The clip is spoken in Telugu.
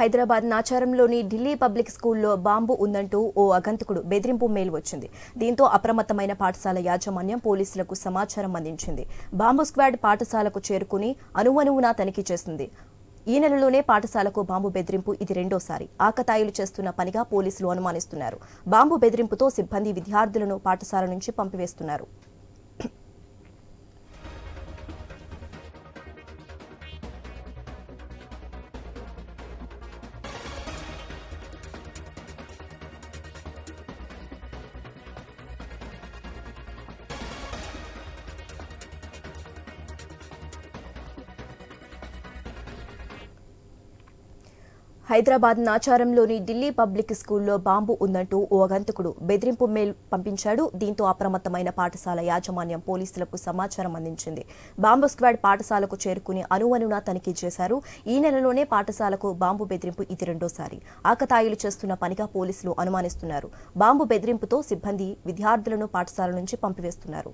హైదరాబాద్ నాచారంలోని ఢిల్లీ పబ్లిక్ స్కూల్లో బాంబు ఉందంటూ ఓ అగంతకుడు బెదిరింపు మెయిల్ వచ్చింది. దీంతో అప్రమత్తమైన పాఠశాల యాజమాన్యం పోలీసులకు సమాచారం అందించింది. బాంబు స్క్వాడ్ పాఠశాలకు చేరుకుని అనువనువునా తనిఖీ చేసింది ఈ నెలలోనే పాఠశాలకు బాంబు బెదిరింపు ఇది రెండోసారి. ఆకతాయిలు చేస్తున్న పనిగా పోలీసులు అనుమానిస్తున్నారు. బాంబు బెదిరింపుతో సిబ్బంది విద్యార్థులను పాఠశాల నుంచి పంపివేస్తున్నారు. హైదరాబాద్ నాచారంలోని ఢిల్లీ పబ్లిక్ స్కూల్లో బాంబు ఉందంటూ ఓ అగంతకుడు బెదిరింపు మెయిల్ పంపించాడు. దీంతో అప్రమత్తమైన పాఠశాల యాజమాన్యం పోలీసులకు సమాచారం అందించింది. బాంబు స్క్వాడ్ పాఠశాలకు చేరుకుని అనువనునా తనిఖీ చేశారు. ఈ నెలలోనే పాఠశాలకు బాంబు బెదిరింపు ఇది రెండోసారి. ఆకతాయిలు చేస్తున్న పనిగా పోలీసులు అనుమానిస్తున్నారు. బాంబు బెదిరింపుతో సిబ్బంది విద్యార్థులను పాఠశాల నుంచి పంపివేస్తున్నారు.